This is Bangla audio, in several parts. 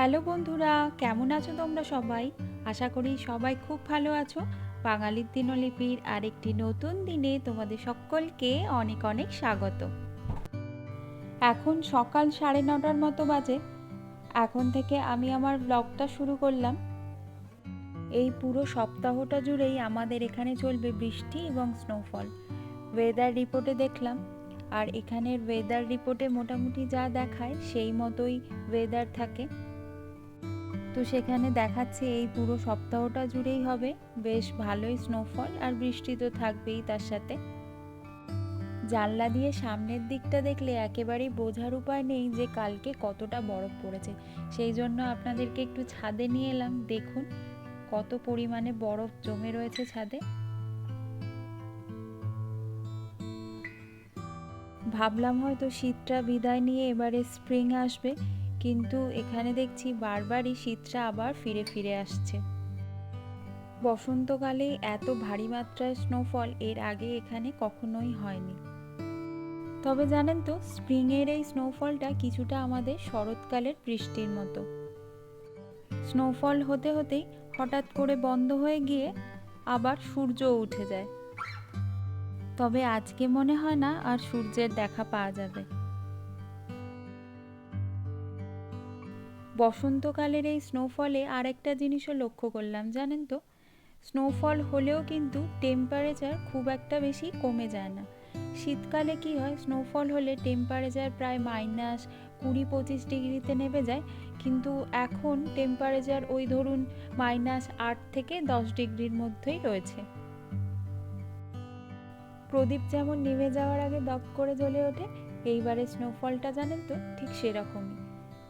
হ্যালো বন্ধুরা, কেমন আছো তোমরা সবাই? আশা করি সবাই খুব ভালো আছো। বাঙালির দিনলিপির আরেকটি নতুন দিনে তোমাদের সকলকে অনেক অনেক স্বাগত। এখন সকাল সাড়ে নটার মতো বাজে। এখন থেকে আমি আমার ব্লগটা শুরু করলাম। এই পুরো সপ্তাহটা জুড়েই আমাদের এখানে চলবে বৃষ্টি এবং স্নোফল ওয়েদার রিপোর্টে দেখলাম। আর এখানের ওয়েদার রিপোর্টে মোটামুটি যা দেখায় সেই মতোই ওয়েদার থাকে। তো সেখানে দেখাচ্ছে এই পুরো সপ্তাহটা জুড়েই হবে। বেশ ভালোই স্নোফল আর বৃষ্টি তো থাকবেই তার সাথে। জানলা দিয়ে সামনের দিকটা দেখলে একেবারেই বোঝার উপায় নেই যে কালকে কতটা বরফ পড়েছে। সেই জন্য আপনাদেরকে একটু ছাদে নিয়ে এলাম, দেখুন কত পরিমাণে বরফ জমে রয়েছে ছাদে। ভাবলাম হয়তো শীতটা বিদায় নিয়ে এবারে স্প্রিং আসবে। কিন্তু এখানে দেখছি বারবারই শীতটা আবার ফিরে ফিরে আসছে। বসন্তকালে এত ভারী মাত্রায় স্নোফল এর আগে এখানে কখনোই হয়নি। তবে জানেন তো স্প্রিংয়ের এই স্নোফলটা কিছুটা আমাদের শরৎকালের বৃষ্টির মতো। স্নোফল হতে হতেই হঠাৎ করে বন্ধ হয়ে গিয়ে আবার সূর্য উঠে যায়। তবে আজকে মনে হয় না আর সূর্যের দেখা পাওয়া যাবে। বসন্তকালের এই স্নোফলে আর একটা জিনিসও লক্ষ্য করলাম, জানেন তো? স্নোফল হলেও কিন্তু টেম্পারেচার খুব একটা বেশি কমে যায় না। শীতকালে কি হয় স্নোফল হলে টেম্পারেচার প্রায় মাইনাস কুড়ি পঁচিশ ডিগ্রিতে নেমে যায়, কিন্তু এখন টেম্পারেচার ওই ধরুন মাইনাস আট থেকে দশ ডিগ্রির মধ্যেই রয়েছে। প্রদীপ যেমন নেমে যাওয়ার আগে দপ করে জ্বলে ওঠে, এইবারে স্নোফলটা জানেন তো, ঠিক সেরকমই।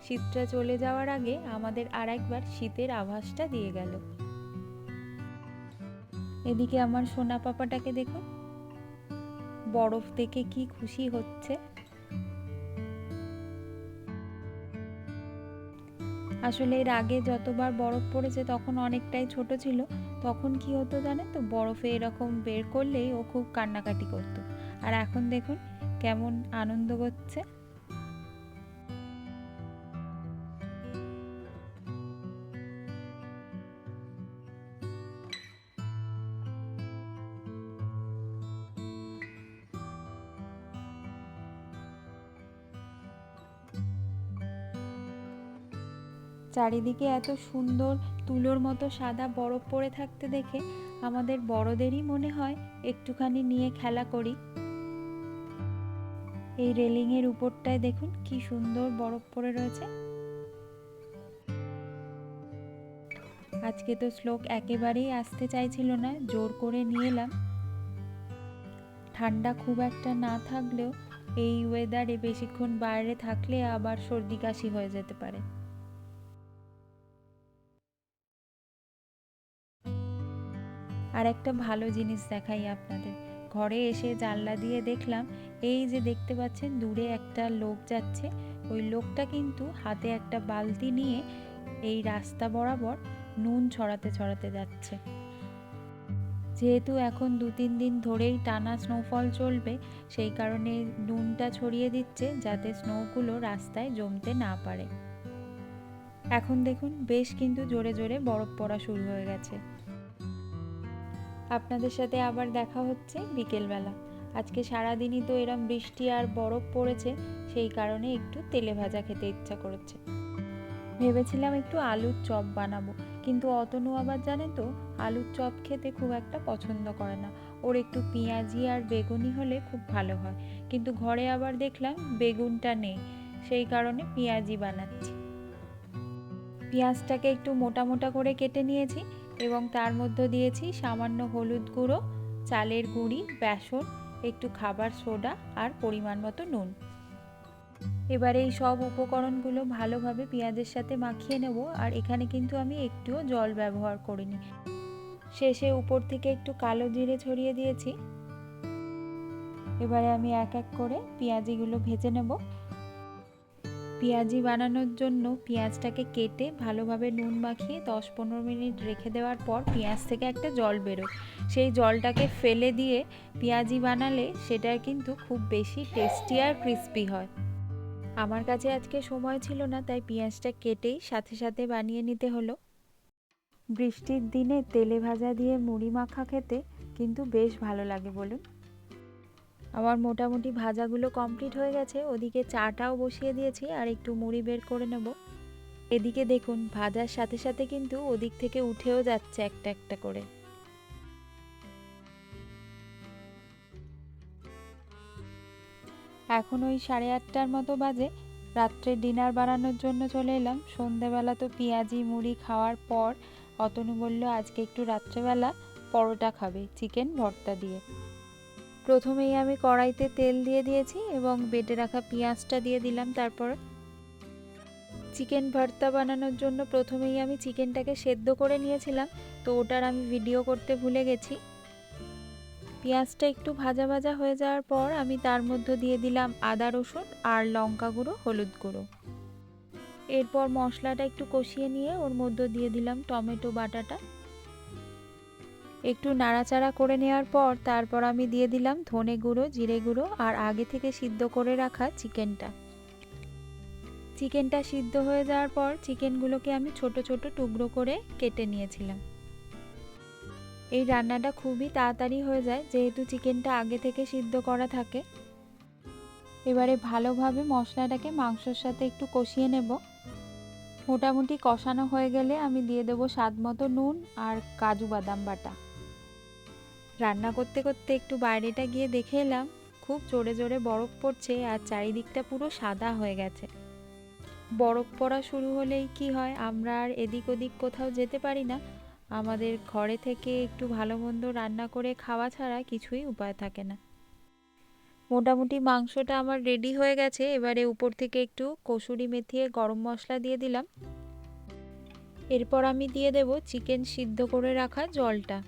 শীতটা চলে যাওয়ার আগে আমাদের আর একবার শীতের আভাসটা দিয়ে গেল। এদিকে আমার সোনা পাপাটাকে দেখুন, বরফ দেখে কি খুশি হচ্ছে। আসলে এর আগে যতবার বরফ পড়েছে তখন অনেকটাই ছোট ছিল, তখন কি হতো জানেন তো, বরফে এরকম বের করলেই ও খুব কান্নাকাটি করতো। আর এখন দেখুন কেমন আনন্দ করছে। চারিদিকে এত সুন্দর তুলোর মতো সাদা বরফ পড়ে থাকতে দেখে আমাদের বড়দেরই মনে হয় একটুখানি নিয়ে খেলা করি। এই রেলিংয়ের উপরটায় দেখুন কি সুন্দর বরফ পড়ে রয়েছে। আজকে তো শ্লোক একেবারেই আসতে চাইছিল না, জোর করে নিয়ে এলাম। ঠান্ডা খুব একটা না থাকলেও এই ওয়েদারে বেশিক্ষণ বাইরে থাকলে আবার সর্দি কাশি হয়ে যেতে পারে। আর একটা ভালো জিনিস দেখাই আপনাদের। ঘরে এসে জানলা দিয়ে দেখলাম, এই যে দেখতে পাচ্ছেন দূরে একটা লোক যাচ্ছে। ওই লোকটা কিন্তু হাতে একটা বালতি নিয়ে এই রাস্তা বরাবর নুন ছড়াতে ছড়াতে যাচ্ছে। যেহেতু এখন দু তিন দিন ধরেই টানা স্নোফল চলবে, সেই কারণে নুনটা ছড়িয়ে দিচ্ছে যাতে স্নোগুলো রাস্তায় জমতে না পারে। এখন দেখুন, বেশ কিন্তু জোরে জোরে বরফ পড়া শুরু হয়ে গেছে। আপনাদের সাথে আবার দেখা হচ্ছে বিকেলবেলা। আজকে সারাদিনই তো এরম বৃষ্টি আর বরফ পড়েছে, সেই কারণে একটু তেলে ভাজা খেতে ইচ্ছা করেছে। ভেবেছিলাম একটু আলুর চপ বানাবো, কিন্তু অতনু আবার জানে তো, আলুর চপ খেতে খুব একটা পছন্দ করে না। ওর একটু পেঁয়াজি আর বেগুনি হলে খুব ভালো হয়, কিন্তু ঘরে আবার দেখলাম বেগুনটা নেই, সেই কারণে পেঁয়াজি বানাচ্ছি। পেঁয়াজটাকে একটু মোটা মোটা করে কেটে নিয়েছি এবং তার মধ্যে দিয়েছি সামান্য হলুদ গুঁড়ো, চালের গুঁড়ি, বেসন, একটু খাবার সোডা আর পরিমাণ মতো নুন। এবারে এই সব উপকরণগুলো ভালোভাবে পেঁয়াজের সাথে মাখিয়ে নেব আর এখানে কিন্তু আমি একটুও জল ব্যবহার করিনি। শেষে উপর থেকে একটু কালো জিরে ছড়িয়ে দিয়েছি। এবারে আমি এক এক করে পেঁয়াজিগুলো ভেজে নেব। পেঁয়াজি বানানোর জন্য পেঁয়াজটাকে কেটে ভালোভাবে নুন মাখিয়ে দশ পনেরো মিনিট রেখে দেওয়ার পর পেঁয়াজ থেকে একটা জল বেরোয়। সেই জলটাকে ফেলে দিয়ে পেঁয়াজি বানালে সেটার কিন্তু খুব বেশি টেস্টি আর ক্রিস্পি হয়। আমার কাছে আজকে সময় ছিল না, তাই পেঁয়াজটা কেটেই সাথে সাথে বানিয়ে নিতে হলো। বৃষ্টির দিনে তেলে ভাজা দিয়ে মুড়ি মাখা খেতে কিন্তু বেশ ভালো লাগে বলুন। আমার মোটামুটি ভাজাগুলো কমপ্লিট হয়ে গেছে। ওদিকে চাটাও বসিয়ে দিয়েছি আর একটু মুড়ি বের করে নেব। এদিকে দেখুন, ভাজার সাথে সাথে কিন্তু ওদিক থেকে উঠেও যাচ্ছে একটা একটা করে। এখন ওই সাড়ে আটটার মতো বাজে। রাত্রে ডিনার বানানোর জন্য চলে এলাম। সন্ধেবেলা তো পেঁয়াজি, মুড়ি খাওয়ার পর অতনু বলল, আজকে একটু রাত্রেবেলা পরোটা খাবে, চিকেন ভর্তা দিয়ে। প্রথমেই আমি কড়াইতে তেল দিয়ে দিয়েছি এবং বেটে রাখা পেঁয়াজটা দিয়ে দিলাম তারপর চিকেন ভর্তা বানানোর জন্য প্রথমেই আমি চিকেনটাকে সেদ্ধ করে নিয়েছিলাম। তো ওটার আমি ভিডিও করতে ভুলে গেছি। পেঁয়াজটা একটু ভাজা ভাজা হয়ে যাওয়ার পর আমি তার মধ্যে দিয়ে দিলাম আদা, রসুন আর লঙ্কা গুঁড়ো, হলুদ গুঁড়ো। এরপর মশলাটা একটু কষিয়ে নিয়ে ওর মধ্যে দিয়ে দিলাম টমেটো, বাটাটা। একটু নাড়াচাড়া করে নেওয়ার পর তারপর আমি দিয়ে দিলাম ধনে গুঁড়ো, জিরে গুঁড়ো আর আগে থেকে সিদ্ধ করে রাখা চিকেনটা। চিকেনটা সিদ্ধ হয়ে যাওয়ার পর চিকেনগুলোকে আমি ছোট ছোট টুকরো করে কেটে নিয়েছিলাম। এই রান্নাটা খুবই তাড়াতাড়ি হয়ে যায়, যেহেতু চিকেনটা আগে থেকে সিদ্ধ করা থাকে। এবারে ভালোভাবে মশলাটাকে মাংসর সাথে একটু কষিয়ে নেব। মোটামুটি কষানো হয়ে গেলে আমি দিয়ে দেবো স্বাদ মতো নুন আর কাজু বাদাম বাটা। রান্না করতে করতে একটু বাইরেটা গিয়ে দেখে এলাম, খুব জোরে জোরে বরফ পড়ছে আর চারিদিকটা পুরো সাদা হয়ে গেছে। বরফ পড়া শুরু হলেই কি হয়, আমরা আর এদিক ওদিক কোথাও যেতে পারি না। আমাদের ঘরে থেকে একটু ভালো মন্দ রান্না করে খাওয়া ছাড়া কিছুই উপায় থাকে না। মোটামুটি মাংসটা আমার রেডি হয়ে গেছে, এবারে উপর থেকে একটু কসুরি মেথিয়ে গরম মশলা দিয়ে দিলাম। এরপর আমি দিয়ে দেব চিকেন সিদ্ধ করে রাখা জলটা।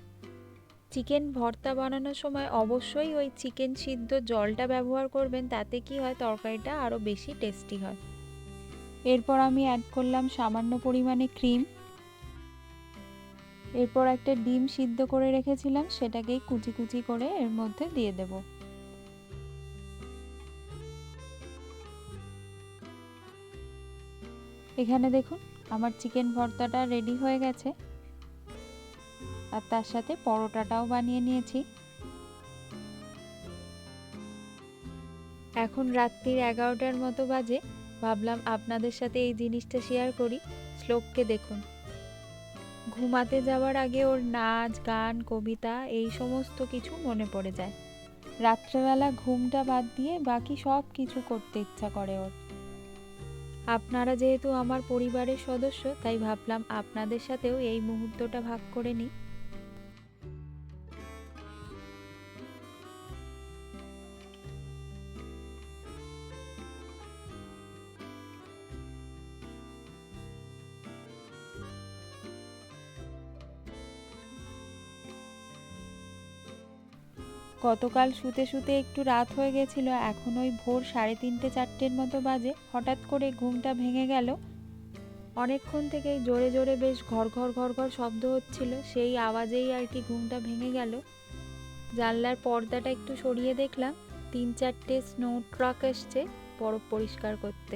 চিকেন ভর্তা বানানোর সময় অবশ্যই ওই চিকেন সিদ্ধ জলটা ব্যবহার করবেন, তাতে কি হয় তরকারিটা আরও বেশি টেস্টি হয়। এরপর আমি অ্যাড করলাম সামান্য পরিমাণে ক্রিম এরপর একটা ডিম সিদ্ধ করে রেখেছিলাম, সেটাকেই কুচি কুচি করে এর মধ্যে দিয়ে দেব। এখানে দেখুন, আমার চিকেন ভর্তাটা রেডি হয়ে গেছে। আর তার সাথে পরোটাটাও বানিয়ে নিয়েছি। এখন রাত্রির এগারোটার মতো বাজে, ভাবলাম আপনাদের সাথে এই জিনিসটা শেয়ার করি। শ্লোককে দেখুন। ঘুমাতে যাওয়ার আগে ওর নাচ, গান, কবিতা এই সমস্ত কিছু মনে পড়ে যায়। রাত্রেবেলা ঘুমটা বাদ দিয়ে বাকি সব কিছু করতে ইচ্ছা করে ওর। আপনারা যেহেতু আমার পরিবারের সদস্য, তাই ভাবলাম আপনাদের সাথেও এই মুহূর্তটা ভাগ করে নিই। গতকাল শুতে শুতে একটু রাত হয়ে গেছিল, এখন ওই ভোর সাড়ে তিনটে চারটের মতো বাজে। হঠাৎ করে ঘুমটা ভেঙে গেল। অনেকক্ষণ থেকেই জোরে জোরে বেশ ঘর ঘর ঘর ঘর শব্দ হচ্ছিল, সেই আওয়াজেই আর কি ঘুমটা ভেঙে গেল। জানলার পর্দাটা একটু সরিয়ে দেখলাম, তিন চারটে স্নো ট্রাক এসছে বরফ পরিষ্কার করতে।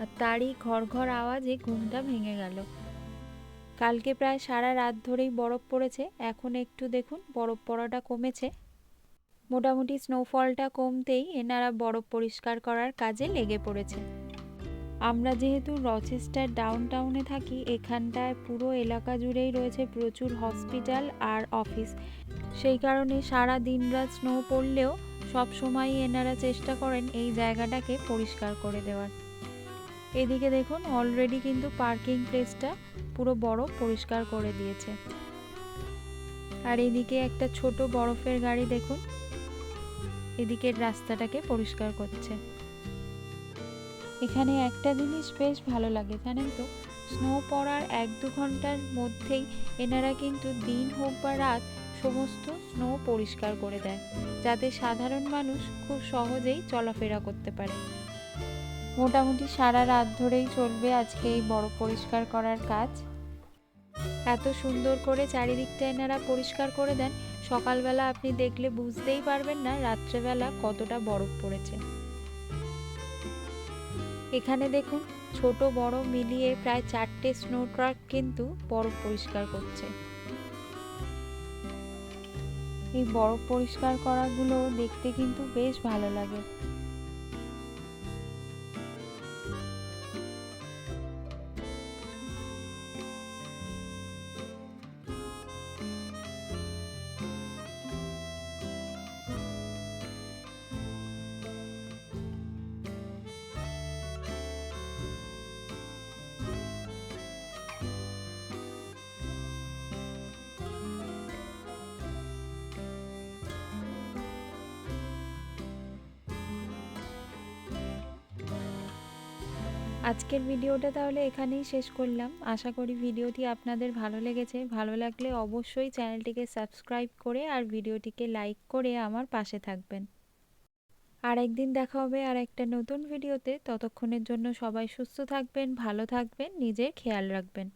আর তারই ঘর ঘর আওয়াজে ঘুমটা ভেঙে গেল। কালকে প্রায় সারা রাত ধরেই বরফ পড়েছে, এখন একটু দেখুন, বরফ পড়াটা কমেছে। মোটামুটি স্নোফলটা কমতেই এনারা বরফ পরিষ্কার করার কাজে লেগে পড়েছে। আমরা যেহেতু রচেস্টার ডাউন টাউনে থাকি, এখানটায় পুরো এলাকা জুড়েই রয়েছে প্রচুর হসপিটাল আর অফিস সেই কারণে সারা দিন রাত স্নো পড়লেও সব সময় এনারা চেষ্টা করেন এই জায়গাটাকে পরিষ্কার করে দেওয়ার। এদিকে দেখুন অলরেডি কিন্তু পার্কিং প্লেসটা পুরো বরফ পরিষ্কার করে দিয়েছে। আর এদিকে একটা ছোট বরফের গাড়ি দেখুন এদিকের রাস্তাটাকে পরিষ্কার করছে। এখানে একটা জিনিস বেশ ভালো লাগে, জানেন তো? স্নো পড়ার এক দু ঘণ্টার মধ্যেই এনারা কিন্তু দিন হোক বা রাত সমস্ত স্নো পরিষ্কার করে দেয়, যাতে সাধারণ মানুষ খুব সহজেই চলাফেরা করতে পারে। মোটামুটি সারা রাত ধরেই চলবে আজকে এই বরফ পরিষ্কার করার কাজ। এত সুন্দর করে চারিদিকটা এনারা পরিষ্কার করে দেন সকালবেলা আপনি দেখলে বুঝতেই পারবেন না রাত্রেবেলা কতটা বরফ পড়েছে। এখানে দেখুন, ছোট বড় মিলিয়ে প্রায় চারটে স্নো ট্রাক কিন্তু বরফ পরিষ্কার করছে। এই বরফ পরিষ্কার করাগুলো দেখতে কিন্তু বেশ ভালো লাগে। আজকের ভিডিওটা তাহলে এখানেই শেষ করলাম। আশা করি ভিডিওটি আপনাদের ভালো লেগেছে। ভালো লাগলে অবশ্যই চ্যানেলটিকে সাবস্ক্রাইব করে আর ভিডিওটিকে লাইক করে আমার পাশে থাকবেন। আর একদিন দেখা হবে আর একটা নতুন ভিডিওতে। ততক্ষণের জন্য সবাই সুস্থ থাকবেন, ভালো থাকবেন, নিজের খেয়াল রাখবেন।